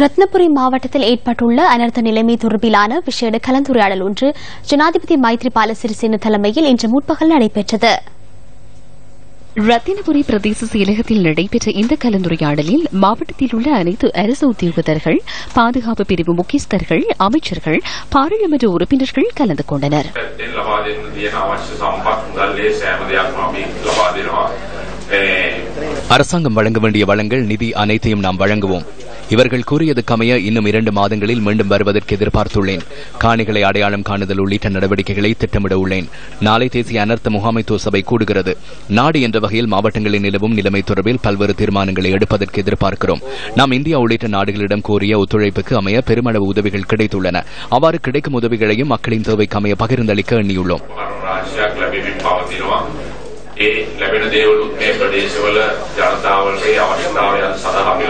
ரத்னபுரி மாவட்டத்தில் ஏற்பட்டுள்ள அனர்த்த நிலைமை தொடர்பிலான விசேட கலந்துரையாடல் ஒன்று ஜனாதிபதி மைத்ரிபால சிறிசேன தலைமையில் இன்று முற்பகல் நடைபெற்றது. ரத்தினபுரி பிரதேச செயலகத்தில் நடைபெற்ற இந்த கலந்துரையாடலில் மாவட்டத்தில் உள்ள அனைத்து அரசு உத்தியோகத்தர்கள் பாதுகாப்பு பிரிவு முக்கியஸ்தர்கள் அமைச்சர்கள் பாராளுமன்ற உறுப்பினர்கள் கலந்து கொண்டனர். அரசாங்கம் வழங்க வேண்டிய வளங்கள் நிதி அனைத்தையும் நாம் வழங்குவோம். இவர்கள் கூறியதுக்கமைய இன்னும் இரண்டு மாதங்களில் மீண்டும் வருவதற்கு எதிர்பார்த்துள்ளேன் காணிகளை அடையாளம் காணுதல் உள்ளிட்ட நடவடிக்கைகளை திட்டமிட உள்ளேன் நாளை தேசிய அனர்த்த முகாமைத்துவ சபை கூடுகிறது நாடு என்ற வகையில் மாவட்டங்களில் நிலவும் நிலைமை தொடர்பில் பல்வேறு தீர்மானங்களை எடுப்பதற்கு எதிர்பார்க்கிறோம் நாம் இந்தியா உள்ளிட்ட நாடுகளிடம் கோரிய ஒத்துழைப்புக்கு அமைய பெருமளவு உதவிகள் கிடைத்துள்ளன அவ்வாறு கிடைக்கும் உதவிகளையும் மக்களின் தேவைக்கு அமைய பகிர்ந்தளிக்க எண்ணியுள்ளோம் රාශියක් ලැබෙමින් පවතිනවා. ඒ ලැබෙන දේවලුත් මේ ප්‍රදේශවල ජනතාවගේ අවශ්‍යතාවයන් සඳහා අපි